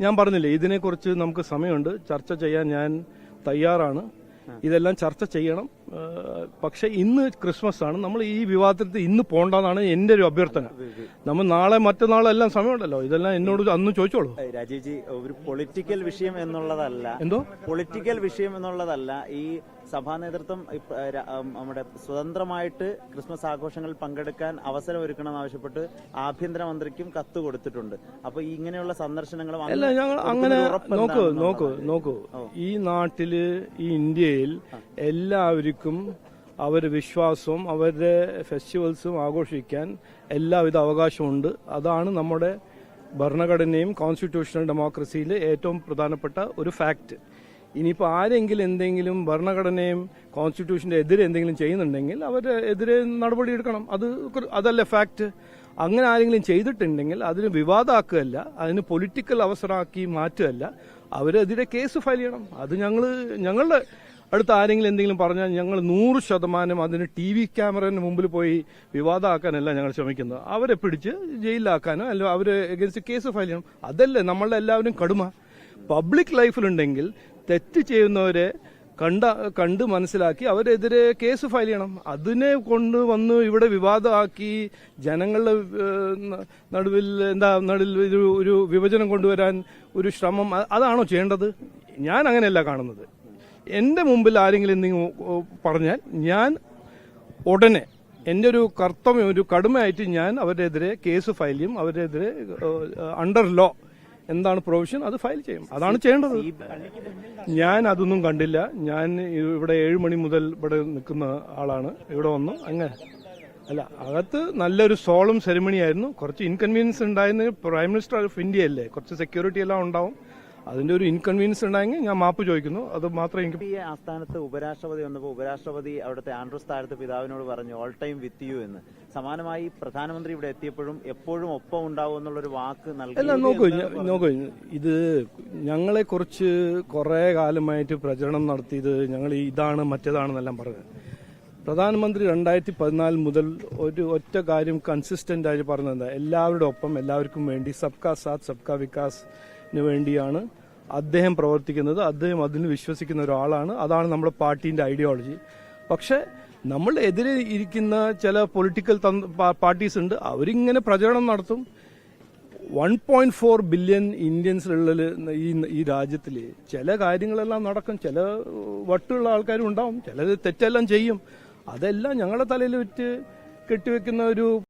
ഞാൻ പറഞ്ഞില്ലേ ഇതിനെക്കുറിച്ച് നമുക്ക് സമയമുണ്ട്. ചർച്ച ചെയ്യാൻ ഞാൻ തയ്യാറാണ്. ഇതെല്ലാം ചർച്ച ചെയ്യണം. പക്ഷേ ഇന്ന് ക്രിസ്മസ് ആണ് നമ്മൾ ഈ വിവാദത്തിൽ ഇന്ന് പോണ്ടെന്നാണ് എന്റെ ഒരു അഭ്യർത്ഥന നമ്മൾ നാളെ മറ്റന്നാളെല്ലാം സമയമുണ്ടല്ലോ. ഇതെല്ലാം എന്നോട് അന്ന് ചോദിച്ചോളൂ. രാജീവ്ജി രാജീവ് ജി ഒരു പൊളിറ്റിക്കൽ വിഷയം എന്നുള്ളതല്ല. എന്തോ? പൊളിറ്റിക്കൽ വിഷയം എന്നുള്ളതല്ല. ഈ സഭാ നേതൃത്വം നമ്മുടെ സ്വതന്ത്രമായിട്ട് ക്രിസ്മസ് ആഘോഷങ്ങളിൽ പങ്കെടുക്കാൻ അവസരം ഒരുക്കണം ആവശ്യപ്പെട്ട് ആഭ്യന്തരമന്ത്രിക്കും കത്ത് കൊടുത്തിട്ടുണ്ട്. അപ്പൊ ഇങ്ങനെയുള്ള സന്ദർശനങ്ങൾ അല്ല ഞങ്ങൾ അങ്ങനെ നോക്കൂ. നോക്കൂ നോക്കൂ. ഈ നാട്ടിൽ ഈ ഇന്ത്യയിൽ എല്ലാവർക്കും അവരുടെ വിശ്വാസവും അവരുടെ ഫെസ്റ്റിവൽസും ആഘോഷിക്കാൻ എല്ലാവിധ അവകാശമുണ്ട്. അതാണ് നമ്മുടെ ഭരണഘടനയും കോൺസ്റ്റിറ്റ്യൂഷണൽ ഡെമോക്രസിയിലെ ഏറ്റവും പ്രധാനപ്പെട്ട ഒരു ഫാക്ട് ഇനിയിപ്പോൾ ആരെങ്കിലും എന്തെങ്കിലും ഭരണഘടനയും കോൺസ്റ്റിറ്റ്യൂഷന്റെ എതിരെ എന്തെങ്കിലും ചെയ്യുന്നുണ്ടെങ്കിൽ അവരെ എതിരെ നടപടി എടുക്കണം. അത് അതല്ല ഫാക്റ്റ് അങ്ങനെ ആരെങ്കിലും ചെയ്തിട്ടുണ്ടെങ്കിൽ അതിന് വിവാദമാക്കുകയല്ല അതിന് പൊളിറ്റിക്കൽ അവസരമാക്കി മാറ്റുകയല്ല. അവരെതിരെ കേസ് ഫയൽ ചെയ്യണം. അത് ഞങ്ങൾ ഞങ്ങളുടെ അടുത്ത് ആരെങ്കിലും എന്തെങ്കിലും പറഞ്ഞാൽ ഞങ്ങൾ നൂറ് ശതമാനം അതിന് ടി വി ക്യാമറന് മുമ്പിൽ പോയി വിവാദമാക്കാനല്ല ഞങ്ങൾ ശ്രമിക്കുന്നത്. അവരെ പിടിച്ച് ജയിലിലാക്കാനോ അല്ല അവരെ എഗൻസ്റ്റ് കേസ് ഫയൽ ചെയ്യണം? അതല്ലേ നമ്മളുടെ എല്ലാവരും കടുമ. പബ്ലിക് ലൈഫിലുണ്ടെങ്കിൽ തെറ്റ് ചെയ്യുന്നവരെ കണ്ട കണ്ട് മനസ്സിലാക്കി അവരെതിരെ കേസ് ഫയൽ ചെയ്യണം. അതിനെ കൊണ്ട് വന്ന് ഇവിടെ വിവാദമാക്കി ജനങ്ങളുടെ നടുവിൽ എന്താ നടുവിൽ ഒരു ഒരു വിഭജനം കൊണ്ടുവരാൻ ഒരു ശ്രമം അതാണോ ചെയ്യേണ്ടത്? ഞാൻ അങ്ങനെയല്ല കാണുന്നത്. എന്റെ മുമ്പിൽ ആരെങ്കിലും എന്തെങ്കിലും പറഞ്ഞാൽ ഞാൻ ഉടനെ എന്റെ ഒരു കർത്തവ്യം ഒരു കടുമയായിട്ട് ഞാൻ അവരെതിരെ കേസ് ഫയൽ ചെയ്യും അവരെതിരെ അണ്ടർ ലോ എന്താണ് പ്രൊവിഷൻ അത് ഫയൽ ചെയ്യും. അതാണ് ചെയ്യേണ്ടത്. ഞാൻ അതൊന്നും കണ്ടില്ല. ഞാൻ ഇവിടെ ഏഴ് മണി മുതൽ ഇവിടെ നിൽക്കുന്ന ആളാണ്. ഇവിടെ വന്നു. അങ്ങനെ. അല്ല അകത്ത് നല്ലൊരു സോളും സെറിമണി ആയിരുന്നു. കുറച്ച് ഇൻകൺവീനിയൻസ് ഉണ്ടായിരുന്നു പ്രൈം മിനിസ്റ്റർ ഓഫ് ഇന്ത്യ അല്ലേ? കുറച്ച് സെക്യൂരിറ്റി എല്ലാം ഉണ്ടാവും. അതിന്റെ ഒരു ഇൻകൺവീനിയൻസ് ഉണ്ടായെങ്കിൽ ഞാൻ മാപ്പ് ചോദിക്കുന്നു. അത് മാത്രമേ എനിക്ക് ഈ ആസ്ഥാനത്ത് ഉപരാഷ്ട്രപതി വന്നപ്പോൾ ഉപരാഷ്ട്രപതി അവിടുത്തെ ആൻഡ്രൂസ് താഴത്ത് പിതാവിനോട് പറഞ്ഞു ഓൾ ടൈം വിത്ത് യു എന്ന്. സമാനമായി പ്രധാനമന്ത്രി ഇവിടെ എത്തിയപ്പോഴും എപ്പോഴും ഒപ്പം ഉണ്ടാവും എന്നുള്ളൊരു വാക്ക് നൽകി അല്ല നോക്കൂ നോക്കൂ ഇത് ഞങ്ങളെ കുറിച്ച് കുറെ കാലമായിട്ട് പ്രചരണം നടത്തിയത് ഞങ്ങൾ ഇതാണ് മറ്റേതാണെന്നെല്ലാം പറഞ്ഞത് പ്രധാനമന്ത്രി രണ്ടായിരത്തി പതിനാല് മുതൽ ഒരു ഒറ്റ കാര്യം കൺസിസ്റ്റന്റ് ആയിട്ട് പറഞ്ഞത് എല്ലാവരുടെ ഒപ്പം എല്ലാവർക്കും വേണ്ടി സബ്കാ സാത്ത് സബ്കാ വികാസിന് വേണ്ടിയാണ് അദ്ദേഹം പ്രവർത്തിക്കുന്നത്. അദ്ദേഹം അതിന് വിശ്വസിക്കുന്ന ഒരാളാണ്. അതാണ് നമ്മുടെ പാർട്ടീന്റെ ഐഡിയോളജി പക്ഷേ നമ്മൾ എതിരെ ഇരിക്കുന്ന ചില പൊളിറ്റിക്കൽ പാർട്ടീസ് ഉണ്ട്. അവരിങ്ങനെ പ്രചരണം നടത്തും. വൺ പോയിന്റ് ഫോർ ബില്യൺ ഇന്ത്യൻസിലുള്ള ഈ ഈ രാജ്യത്തിൽ ചില കാര്യങ്ങളെല്ലാം നടക്കും. ചില വട്ടുള്ള ആൾക്കാരും ഉണ്ടാവും. ചിലത് തെറ്റെല്ലാം ചെയ്യും. അതെല്ലാം ഞങ്ങളുടെ തലയിൽ വിറ്റ് കെട്ടിവെക്കുന്ന ഒരു